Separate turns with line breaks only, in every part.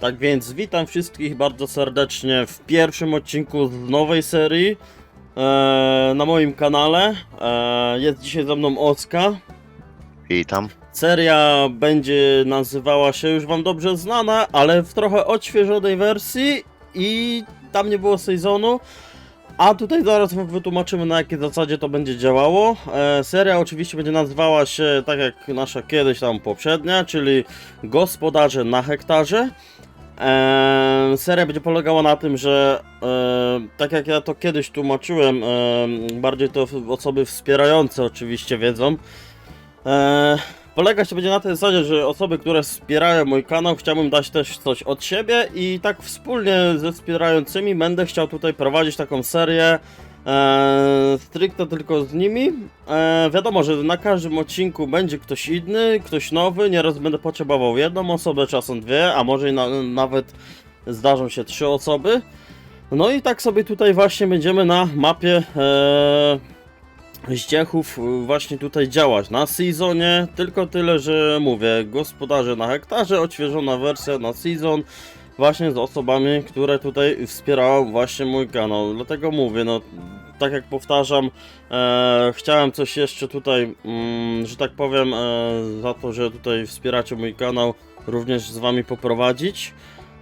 Tak więc witam wszystkich bardzo serdecznie w pierwszym odcinku z nowej serii e, na moim kanale. E, jest dzisiaj ze mną Oska.
Witam.
Seria będzie nazywała się już wam dobrze znana, ale w trochę odświeżonej wersji i tam nie było sezonu. A tutaj zaraz wam wytłumaczymy na jakiej zasadzie to będzie działało. E, seria oczywiście będzie nazywała się tak jak nasza kiedyś tam poprzednia, czyli Gospodarze na hektarze. E, seria będzie polegała na tym, że tak jak ja to kiedyś tłumaczyłem, e, bardziej to osoby wspierające oczywiście wiedzą. E, Polegać to będzie na tej zasadzie, że osoby, które wspierają mój kanał, chciałbym dać też coś od siebie i tak wspólnie ze wspierającymi będę chciał tutaj prowadzić taką serię e, stricte tylko z nimi. E, wiadomo, że na każdym odcinku będzie ktoś inny, ktoś nowy, nieraz będę potrzebował jedną osobę, czasem dwie, a może na, nawet zdarzą się trzy osoby. No i tak sobie tutaj właśnie będziemy na mapie e, Zdziechów właśnie tutaj działać na seasonie, tylko tyle, że mówię, gospodarze na hektarze, odświeżona wersja na season, właśnie z osobami, które tutaj wspierają właśnie mój kanał, dlatego mówię, no tak jak powtarzam, e, chciałem coś jeszcze tutaj, mm, że tak powiem, e, za to, że tutaj wspieracie mój kanał, również z wami poprowadzić.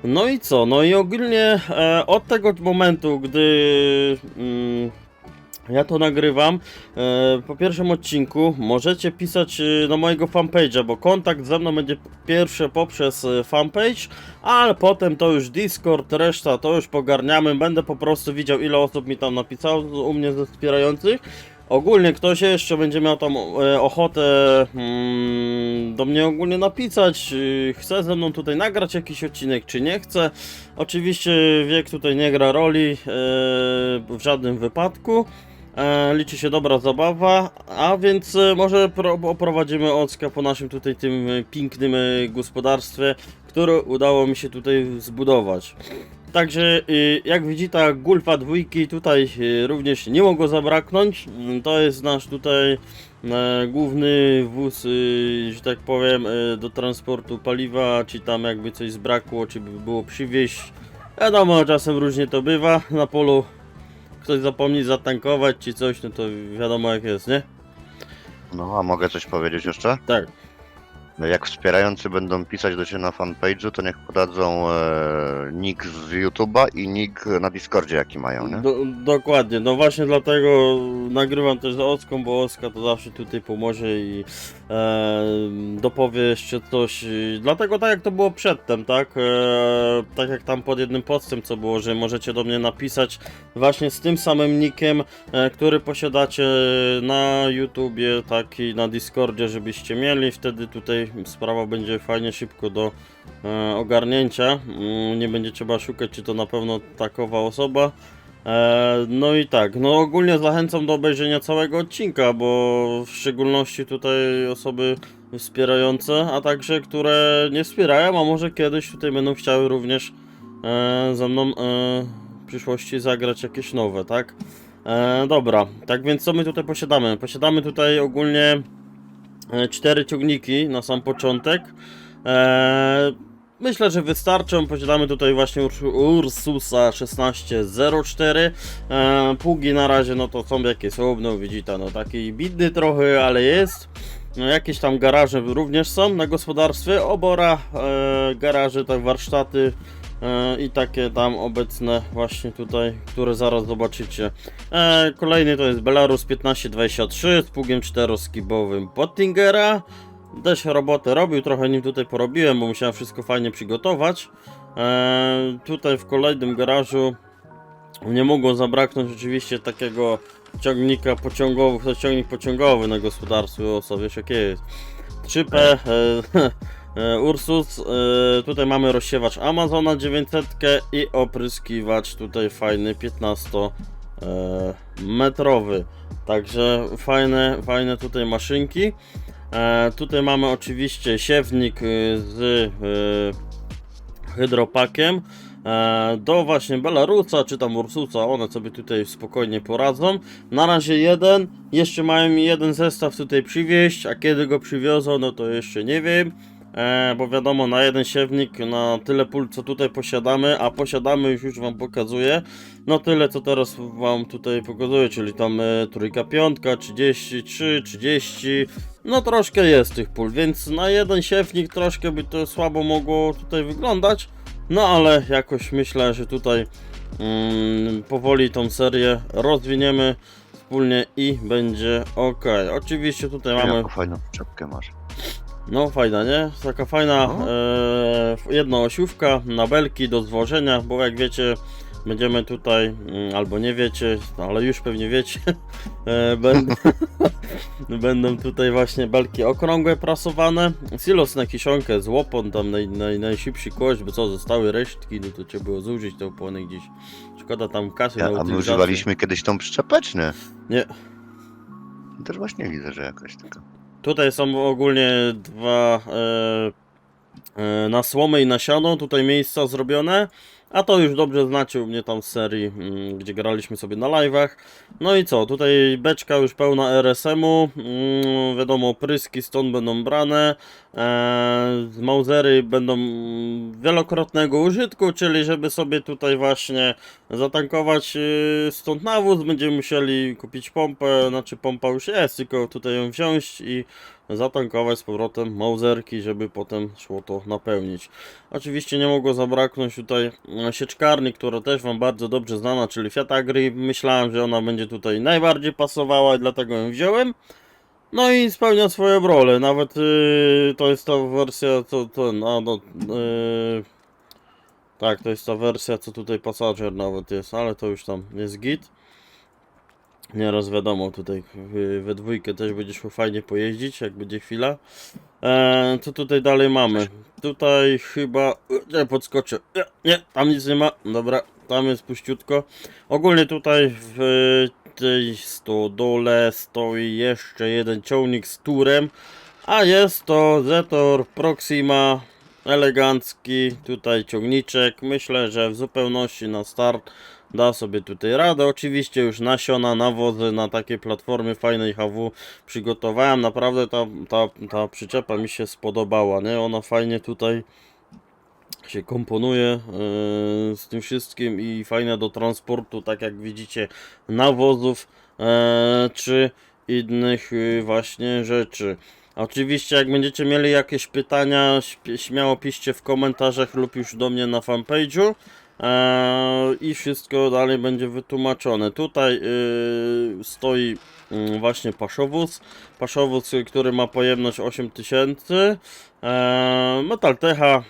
No i co? No i ogólnie e, od tego momentu, gdy mm, ja to nagrywam. E, po pierwszym odcinku możecie pisać e, na mojego fanpage'a, bo kontakt ze mną będzie pierwsze poprzez e, fanpage, ale potem to już Discord, reszta to już pogarniamy. Będę po prostu widział ile osób mi tam napisało u mnie ze wspierających. Ogólnie ktoś jeszcze będzie miał tam e, ochotę mm, do mnie ogólnie napisać, chce ze mną tutaj nagrać jakiś odcinek, czy nie chce. Oczywiście wiek tutaj nie gra roli w żadnym wypadku. E, liczy się dobra zabawa, a więc e, może pro, oprowadzimy Ocka po naszym tutaj tym e, pięknym gospodarstwie, które udało mi się tutaj zbudować. Także jak widzicie ta Gulfa dwójki tutaj również nie mogło zabraknąć. Mm, To jest nasz tutaj główny wóz, że tak powiem, do transportu paliwa, czy tam jakby coś zbrakło, czy by było przywieźć. Wiadomo, czasem różnie to bywa na polu ktoś zapomni zatankować czy coś, no to wiadomo jak jest, nie?
No, a mogę coś powiedzieć jeszcze?
Tak.
Jak wspierający będą pisać do Ciebie na fanpage'u, to niech podadzą e, nick z YouTube'a i nick na Discordzie, jaki mają, nie?
Do, dokładnie, no właśnie dlatego nagrywam też z Ocką, bo Ocka to zawsze tutaj pomoże i e, dopowie jeszcze coś. Dlatego tak jak to było przedtem, tak? E, tak jak tam pod jednym postem co było, że możecie do mnie napisać właśnie z tym samym nickiem, e, który posiadacie na YouTubie, tak i na Discordzie, żebyście mieli. Wtedy tutaj sprawa będzie fajnie szybko do e, ogarnięcia. Mm, Nie będzie trzeba szukać, czy to na pewno takowa osoba. E, no i tak, no ogólnie zachęcam do obejrzenia całego odcinka, bo w szczególności tutaj osoby wspierające, a także które nie wspierają, a może kiedyś tutaj będą chciały również e, ze mną e, w przyszłości zagrać jakieś nowe, tak? E, dobra, tak więc co my tutaj posiadamy? Posiadamy tutaj ogólnie cztery ciągniki na sam początek. E, myślę, że wystarczą. Posiadamy tutaj właśnie Urs- Ursusa 1604. E, pługi na razie no to są jakie są, no widzicie, no taki bidny trochę, ale jest. No, jakieś tam garaże również są na gospodarstwie, obora, e, garaże, tak warsztaty e, i takie tam obecne właśnie tutaj, które zaraz zobaczycie. E, kolejny to jest Belarus 1523 z pługiem czteroskibowym Pottingera. Też robotę robił, trochę nim tutaj porobiłem, bo musiałem wszystko fajnie przygotować. E, tutaj w kolejnym garażu nie mogło zabraknąć oczywiście takiego ciągnika pociągowego, to ciągnik pociągowy na gospodarstwie, o sobie jakie jest. 3P e, e, Ursus, e, tutaj mamy rozsiewacz Amazona 900 i opryskiwacz tutaj fajny 15 e, metrowy. Także fajne, fajne tutaj maszynki. E, tutaj mamy oczywiście siewnik z hydropakiem. E, do właśnie Belarusa czy tam Ursusa, one sobie tutaj spokojnie poradzą. Na razie jeden, jeszcze mają jeden zestaw tutaj przywieźć, a kiedy go przywiozą, no to jeszcze nie wiem. E, bo wiadomo, na jeden siewnik, na tyle pól, co tutaj posiadamy, a posiadamy już, już wam pokazuję, no tyle, co teraz wam tutaj pokazuję, czyli tam e, trójka, piątka, 33, 30, no troszkę jest tych pól, więc na jeden siewnik troszkę by to słabo mogło tutaj wyglądać, no ale jakoś myślę, że tutaj mm, powoli tą serię rozwiniemy wspólnie i będzie ok. Oczywiście tutaj mamy
Jaką fajną czapkę masz.
No fajna, nie? Taka fajna
No.
e, jednoosiówka na belki do zwożenia, bo jak wiecie, będziemy tutaj, mm, albo nie wiecie, no, ale już pewnie wiecie, e, będą, będą tutaj właśnie belki okrągłe prasowane, silos na kiszonkę z łopon, tam naj, naj, najszybszy kość, bo co, zostały resztki, no to trzeba było zużyć te opony gdzieś. Szkoda tam kasy
Ja,
na
a my używaliśmy kiedyś tą przyczepeczkę.
Nie.
Też właśnie widzę, że jakaś taka.
Tutaj są ogólnie dwa e, e, na słomę i na siano, tutaj miejsca zrobione. A to już dobrze znacie u mnie tam z serii, mm, gdzie graliśmy sobie na live'ach. No i co, tutaj beczka już pełna RSM-u, mm, wiadomo pryski stąd będą brane, e, mausery będą wielokrotnego użytku, czyli żeby sobie tutaj właśnie zatankować y, stąd nawóz, będziemy musieli kupić pompę, znaczy pompa już jest, tylko tutaj ją wziąć i zatankować z powrotem mauserki, żeby potem szło to napełnić. Oczywiście nie mogło zabraknąć tutaj e, sieczkarni, która też Wam bardzo dobrze znana, czyli Fiat Agri. Myślałem, że ona będzie tutaj najbardziej pasowała i dlatego ją wziąłem. No i spełnia swoją rolę, nawet y, to jest ta wersja, to, to no, no y, tak, to jest ta wersja, co tutaj Passager nawet jest, ale to już tam jest git. Nieraz wiadomo, tutaj we dwójkę też będzie szło fajnie pojeździć, jak będzie chwila. E, co tutaj dalej mamy? Tutaj chyba... Nie, podskoczę. Nie, nie, tam nic nie ma. Dobra, tam jest puściutko. Ogólnie tutaj w tej stodole stoi jeszcze jeden ciągnik z turem, a jest to Zetor Proxima elegancki tutaj ciągniczek. Myślę, że w zupełności na start da sobie tutaj radę. Oczywiście już nasiona, nawozy na takiej platformy fajnej HW przygotowałem. Naprawdę ta, ta, ta przyczepa mi się spodobała, nie? Ona fajnie tutaj się komponuje yy, z tym wszystkim i fajna do transportu, tak jak widzicie, nawozów yy, czy innych yy, właśnie rzeczy. Oczywiście, jak będziecie mieli jakieś pytania, śmiało piszcie w komentarzach lub już do mnie na fanpage'u. Eee, I wszystko dalej będzie wytłumaczone. Tutaj yy, stoi mm, właśnie paszowóz. Paszowóz, y, który ma pojemność 8000. Eee, Metal Techa.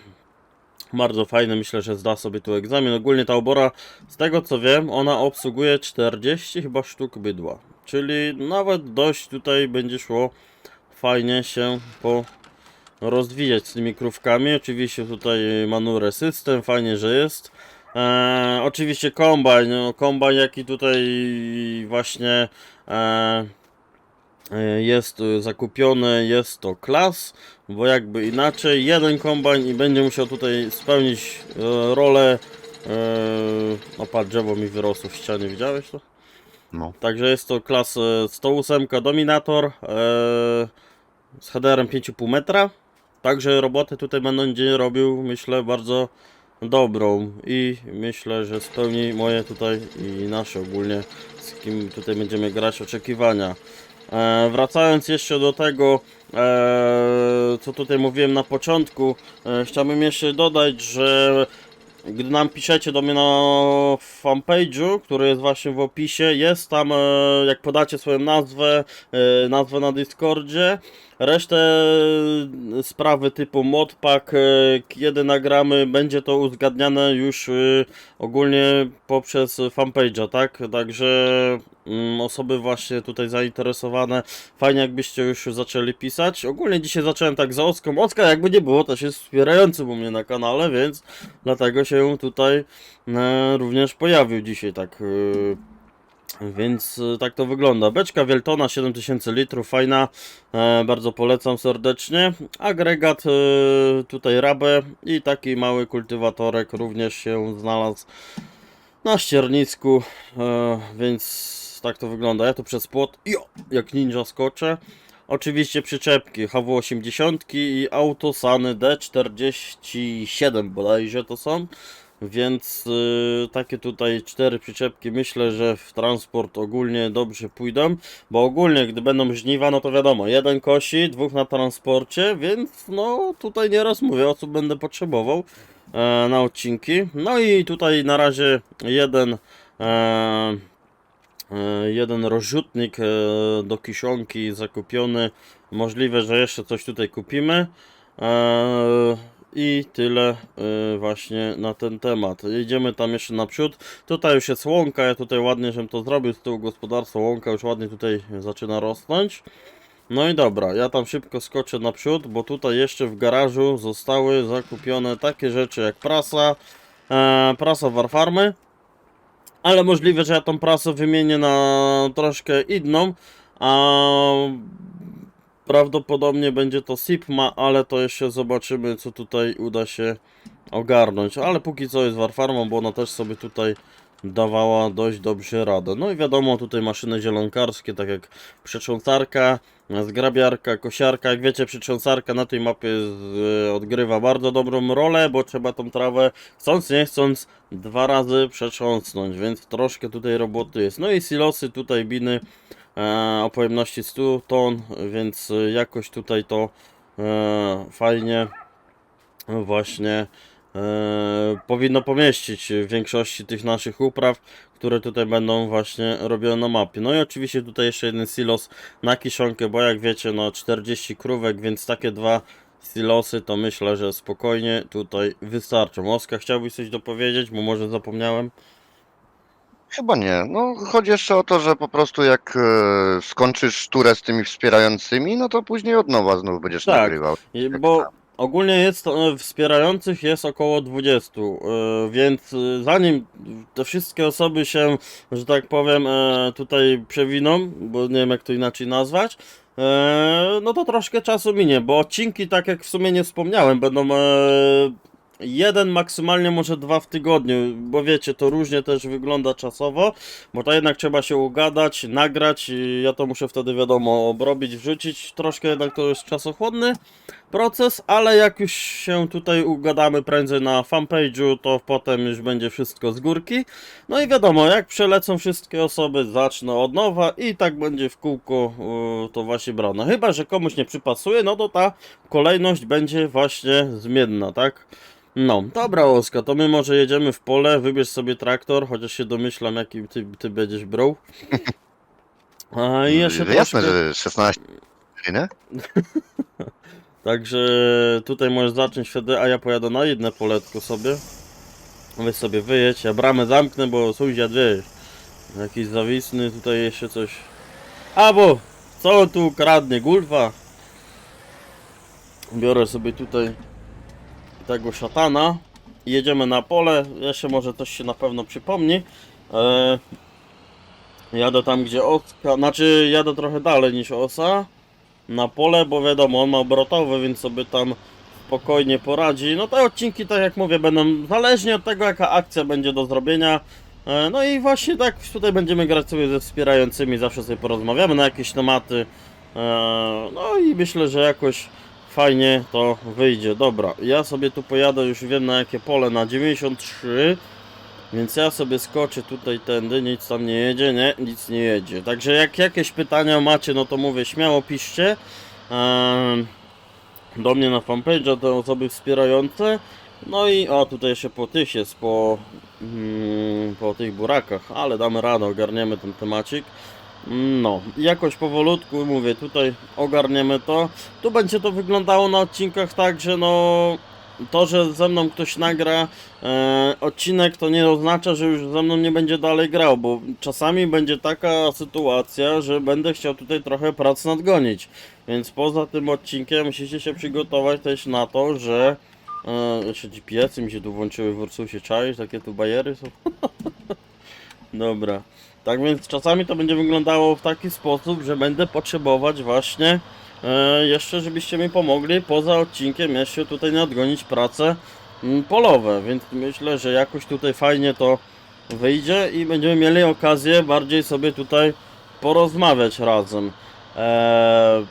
Bardzo fajny, myślę, że zda sobie tu egzamin. Ogólnie ta obora, z tego co wiem, ona obsługuje 40 chyba sztuk bydła. Czyli nawet dość tutaj będzie szło fajnie się po rozwijać z tymi krówkami. Oczywiście tutaj manure system, fajnie, że jest. Eee, oczywiście kombajn, no, kombajn jaki tutaj właśnie e, e, jest e, zakupiony, jest to klas, bo jakby inaczej jeden kombajn i będzie musiał tutaj spełnić e, rolę e, o patrz, drzewo mi wyrosło w ścianie, widziałeś to?
No.
Także jest to klas e, 108 Dominator e, z headerem 5,5 metra. Także robotę tutaj będzie robił, myślę, bardzo dobrą i myślę, że spełni moje tutaj i nasze ogólnie, z kim tutaj będziemy grać, oczekiwania. E, wracając jeszcze do tego, e, co tutaj mówiłem na początku, e, chciałbym jeszcze dodać, że gdy nam piszecie do mnie na fanpage'u, który jest właśnie w opisie, jest tam, e, jak podacie swoją nazwę, e, nazwę na Discordzie, resztę e, sprawy typu modpack, e, kiedy nagramy, będzie to uzgadniane już e, ogólnie poprzez fanpage'a, tak? Także mm, osoby właśnie tutaj zainteresowane, fajnie jakbyście już zaczęli pisać. Ogólnie dzisiaj zacząłem tak za Ocką. Ocka jakby nie było, też jest wspierający u mnie na kanale, więc dlatego się tutaj również pojawił dzisiaj tak. Więc e, tak to wygląda. Beczka Wieltona 7000 litrów, fajna, e, bardzo polecam serdecznie. Agregat e, tutaj Rabę i taki mały kultywatorek również się znalazł na ściernisku, więc tak to wygląda. Ja tu przez płot, jo, jak ninja skoczę. Oczywiście przyczepki HW80 i autosany D47 bodajże to są. Więc y, takie tutaj cztery przyczepki myślę, że w transport ogólnie dobrze pójdą, bo ogólnie gdy będą żniwa, no to wiadomo, jeden kosi, dwóch na transporcie, więc no tutaj nieraz mówię o co będę potrzebował e, na odcinki. No i tutaj na razie jeden e, e, jeden rozrzutnik e, do kiszonki zakupiony. Możliwe, że jeszcze coś tutaj kupimy. I tyle e, właśnie na ten temat. Jedziemy tam jeszcze naprzód. Tutaj już jest łąka, ja tutaj ładnie żem to zrobił z tyłu gospodarstwa. Łąka już ładnie tutaj zaczyna rosnąć. No i dobra, ja tam szybko skoczę naprzód, bo tutaj jeszcze w garażu zostały zakupione takie rzeczy jak prasa, e, prasa Warfarmy, ale możliwe, że ja tą prasę wymienię na troszkę inną, a prawdopodobnie będzie to Sipma, ale to jeszcze zobaczymy, co tutaj uda się ogarnąć. Ale póki co jest Warfarmą, bo ona też sobie tutaj dawała dość dobrze radę. No i wiadomo, tutaj maszyny zielonkarskie, tak jak przetrząsarka, zgrabiarka, kosiarka. Jak wiecie, przetrząsarka na tej mapie z, odgrywa bardzo dobrą rolę, bo trzeba tą trawę chcąc nie chcąc dwa razy przetrząsnąć, więc troszkę tutaj roboty jest. No i silosy tutaj biny e, o pojemności 100 ton, więc e, jakoś tutaj to e, fajnie właśnie e, powinno pomieścić w większości tych naszych upraw, które tutaj będą właśnie robione na mapie. No i oczywiście tutaj jeszcze jeden silos na kiszonkę, bo jak wiecie, no 40 krówek, więc takie dwa silosy to myślę, że spokojnie tutaj wystarczą. Oskar, chciałbyś coś dopowiedzieć, bo może zapomniałem?
Chyba nie. No, chodzi jeszcze o to, że po prostu jak e, skończysz turę z tymi wspierającymi, no to później od nowa znów będziesz
Tak.
nagrywał.
I-
Jak
Bo ogólnie jest e, wspierających jest około 20, e, więc e, zanim te wszystkie osoby się, że tak powiem, e, tutaj przewiną, bo nie wiem jak to inaczej nazwać, e, no to troszkę czasu minie, bo odcinki, tak jak w sumie nie wspomniałem, będą e, jeden, maksymalnie może dwa w tygodniu, bo wiecie, to różnie też wygląda czasowo, bo to jednak trzeba się ugadać, nagrać, ja to muszę wtedy wiadomo obrobić, wrzucić, troszkę jednak to jest czasochłonny proces, ale jak już się tutaj ugadamy prędzej na fanpage'u, to potem już będzie wszystko z górki. No i wiadomo, jak przelecą wszystkie osoby, zacznę od nowa i tak będzie w kółko yy, to właśnie brane. Chyba, że komuś nie przypasuje, no to ta kolejność będzie właśnie zmienna, tak? No, dobra Oska, to my może jedziemy w pole, wybierz sobie traktor, chociaż się domyślam jaki ty, ty będziesz brał. A i jeszcze
Jasne,
troszkę...
że 16, nie?
Także tutaj możesz zacząć wtedy, a ja pojadę na jedne poletko sobie. Weź sobie wyjedź, ja bramę zamknę, bo sąsiad wiesz, jakiś zawisny, tutaj jeszcze coś. A bo, co on tu kradnie, gulwa? Biorę sobie tutaj tego szatana jedziemy na pole, jeszcze może coś się na pewno przypomni. E, jadę tam gdzie Oska, znaczy jadę trochę dalej niż Osa na pole, bo wiadomo, on ma obrotowe, więc sobie tam spokojnie poradzi. No te odcinki, tak jak mówię, będą zależnie od tego, jaka akcja będzie do zrobienia. E, No i właśnie tak tutaj będziemy grać sobie ze wspierającymi, zawsze sobie porozmawiamy na jakieś tematy. E, No i myślę, że jakoś fajnie to wyjdzie. Dobra, ja sobie tu pojadę, już wiem na jakie pole, na 93. Więc ja sobie skoczę tutaj tędy, nic tam nie jedzie, nie, nic nie jedzie. Także jak jakieś pytania macie, no to mówię, śmiało piszcie. Ehm, do mnie na fanpage'a te osoby wspierające. No i o tutaj jeszcze po tych jest, po, mm, po tych burakach, ale damy radę, ogarniemy ten temacik. No, jakoś powolutku mówię, tutaj ogarniemy to. Tu będzie to wyglądało na odcinkach tak, że no to, że ze mną ktoś nagra e, odcinek, to nie oznacza, że już ze mną nie będzie dalej grał, bo czasami będzie taka sytuacja, że będę chciał tutaj trochę prac nadgonić. Więc poza tym odcinkiem musicie się przygotować też na to, że e, jeszcze GPS-y mi się tu włączyły w Ursusie, czaisz? Takie tu bajery są. Dobra. Tak więc czasami to będzie wyglądało w taki sposób, że będę potrzebować właśnie jeszcze, żebyście mi pomogli poza odcinkiem jeszcze tutaj nadgonić prace mm, polowe, więc myślę, że jakoś tutaj fajnie to wyjdzie i będziemy mieli okazję bardziej sobie tutaj porozmawiać razem. E,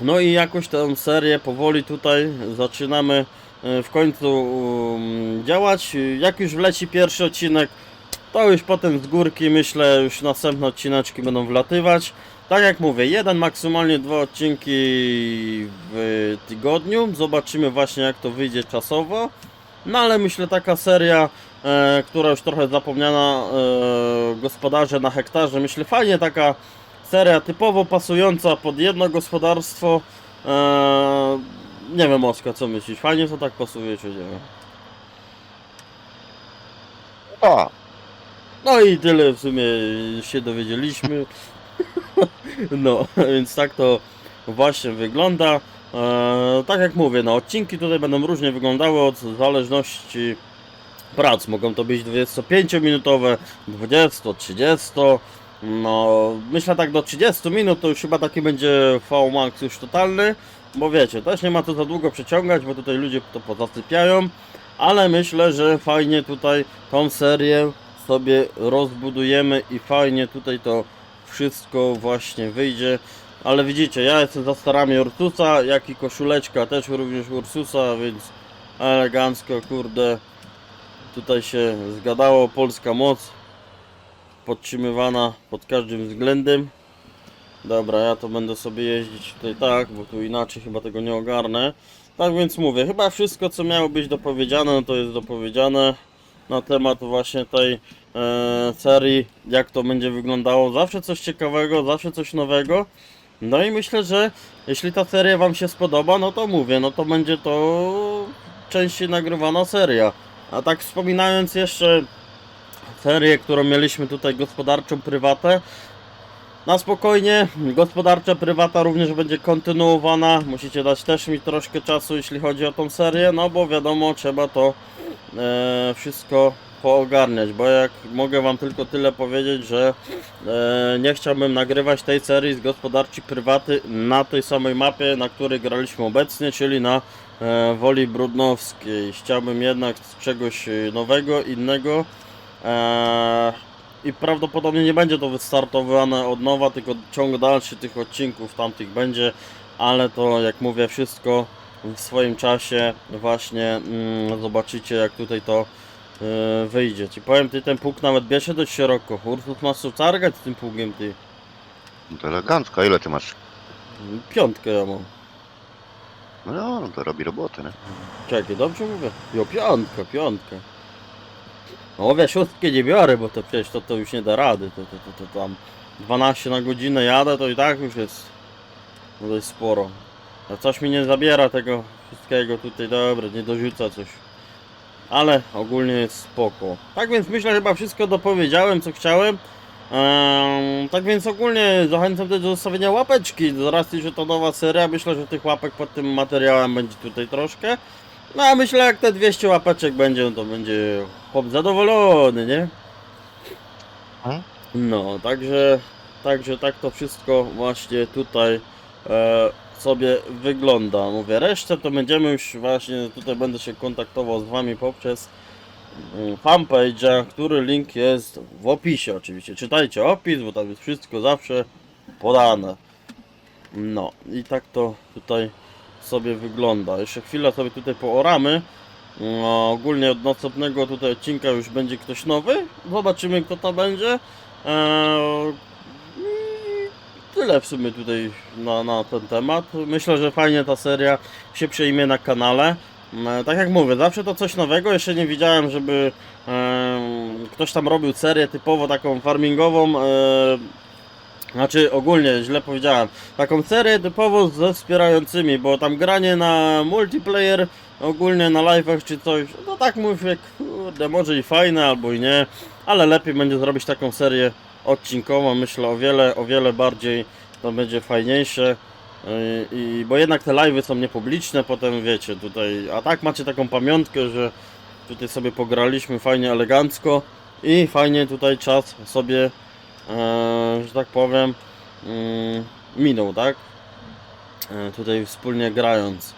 No i jakoś tę serię powoli tutaj zaczynamy e, w końcu um, działać. Jak już wleci pierwszy odcinek, to już potem z górki myślę, już następne odcineczki będą wlatywać. Tak jak mówię, jeden, maksymalnie dwa odcinki w tygodniu. Zobaczymy właśnie jak to wyjdzie czasowo. No ale myślę taka seria, e, która już trochę zapomniana, e, gospodarze na hektarze. Myślę fajnie taka seria typowo pasująca pod jedno gospodarstwo. E, nie wiem Oskar, co myślisz? Fajnie to tak pasuje, czy nie?
A,
No i tyle w sumie się dowiedzieliśmy. No, więc tak to właśnie wygląda. E, tak jak mówię, no odcinki tutaj będą różnie wyglądały od zależności prac. Mogą to być 25-minutowe, 20, 30. No, myślę tak do 30 minut to już chyba taki będzie V-Max już totalny. Bo wiecie, też nie ma to za długo przeciągać, bo tutaj ludzie to pozasypiają. Ale myślę, że fajnie tutaj tą serię sobie rozbudujemy i fajnie tutaj to wszystko właśnie wyjdzie. Ale widzicie, ja jestem za starami Ursusa, jak i koszuleczka też również Ursusa, więc elegancko, kurde. Tutaj się zgadało, polska moc podtrzymywana pod każdym względem. Dobra, ja to będę sobie jeździć tutaj tak, bo tu inaczej chyba tego nie ogarnę. Tak więc mówię, chyba wszystko co miało być dopowiedziane, no to jest dopowiedziane na temat właśnie tej e, serii, jak to będzie wyglądało. Zawsze coś ciekawego, zawsze coś nowego. No i myślę, że jeśli ta seria Wam się spodoba, no to mówię, no to będzie to częściej nagrywana seria. A tak wspominając jeszcze serię, którą mieliśmy tutaj gospodarczą prywatę, na spokojnie, gospodarcza prywata również będzie kontynuowana. Musicie dać też mi troszkę czasu, jeśli chodzi o tą serię, no bo wiadomo, trzeba to e, wszystko poogarniać, bo jak mogę Wam tylko tyle powiedzieć, że e, nie chciałbym nagrywać tej serii z gospodarki prywaty na tej samej mapie, na której graliśmy obecnie, czyli na e, Woli Brudnowskiej. Chciałbym jednak czegoś e, nowego, innego. E, i prawdopodobnie nie będzie to wystartowane od nowa, tylko ciąg dalszy tych odcinków tamtych będzie, ale to jak mówię wszystko w swoim czasie właśnie mm, zobaczycie jak tutaj to yy, wyjdzie. Ci powiem ty ten pług nawet bierze dość szeroko. Ursus ma co targać z tym pługiem ty.
to elegancko. A ile ty masz?
Piątkę ja mam.
No, no to robi robotę, nie?
Czekaj, dobrze mówię? Jo, piątka, piątka. No wiesz, szóstkę nie biorę, bo to przecież to, to już nie da rady. To, to, to, to tam 12 na godzinę jadę, to i tak już jest no dość sporo. A coś mi nie zabiera tego wszystkiego tutaj, dobra, nie dorzuca coś. Ale ogólnie jest spoko. Tak więc myślę, że chyba wszystko dopowiedziałem, co chciałem. Ehm, tak więc ogólnie zachęcam też do zostawienia łapeczki. Z racji, że to nowa seria, myślę, że tych łapek pod tym materiałem będzie tutaj troszkę. No a myślę, jak te 200 łapeczek będzie, no to będzie chłop zadowolony, nie?
Mhm.
No, także, także tak to wszystko właśnie tutaj e, sobie wygląda. Mówię, resztę to będziemy już właśnie, tutaj będę się kontaktował z Wami poprzez mm, fanpage'a, który link jest w opisie oczywiście. Czytajcie opis, bo tam jest wszystko zawsze podane. No i tak to tutaj sobie wygląda. Jeszcze chwilę sobie tutaj pooramy. No, ogólnie od następnego tutaj odcinka już będzie ktoś nowy. Zobaczymy kto to będzie. Eee, tyle w sumie tutaj na, na ten temat. Myślę, że fajnie ta seria się przejmie na kanale. E, Tak jak mówię, zawsze to coś nowego. Jeszcze nie widziałem, żeby em, ktoś tam robił serię typowo taką farmingową. E, znaczy ogólnie źle powiedziałem. Taką serię typowo ze wspierającymi, bo tam granie na multiplayer, ogólnie na live'ach czy coś, no tak mówię, kurde, może i fajne albo i nie, ale lepiej będzie zrobić taką serię odcinkową, myślę o wiele, o wiele bardziej to będzie fajniejsze. Yy, I, bo jednak te live'y są niepubliczne, potem wiecie, tutaj, a tak macie taką pamiątkę, że tutaj sobie pograliśmy fajnie, elegancko i fajnie tutaj czas sobie, że tak powiem, mm, minął, tak? E, tutaj wspólnie grając.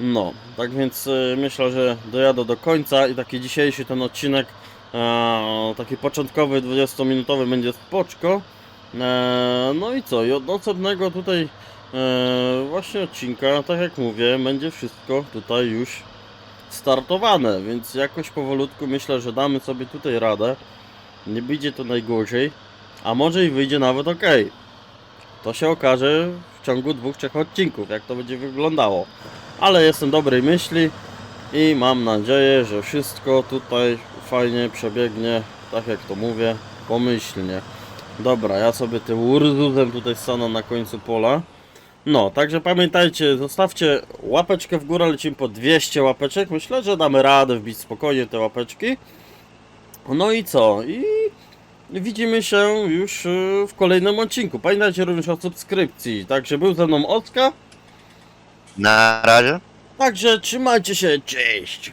No, tak więc e, myślę, że dojadę do końca i taki dzisiejszy ten odcinek, e, taki początkowy, 20-minutowy będzie spoczko. E, no i co, i od następnego tutaj e, właśnie odcinka, tak jak mówię, będzie wszystko tutaj już startowane, więc jakoś powolutku myślę, że damy sobie tutaj radę. Nie będzie to najgorzej, a może i wyjdzie nawet ok. To się okaże w ciągu dwóch, trzech odcinków, jak to będzie wyglądało. Ale jestem dobrej myśli i mam nadzieję, że wszystko tutaj fajnie przebiegnie, tak jak to mówię, pomyślnie. Dobra, ja sobie tym Urzuzem tutaj stanę na końcu pola. No, także pamiętajcie, zostawcie łapeczkę w górę, lecimy po 200 łapeczek. Myślę, że damy radę wbić spokojnie te łapeczki. No i co? I widzimy się już y, w kolejnym odcinku. Pamiętajcie również o subskrypcji. Także był ze mną Oskar.
Na razie.
Także trzymajcie się, cześć!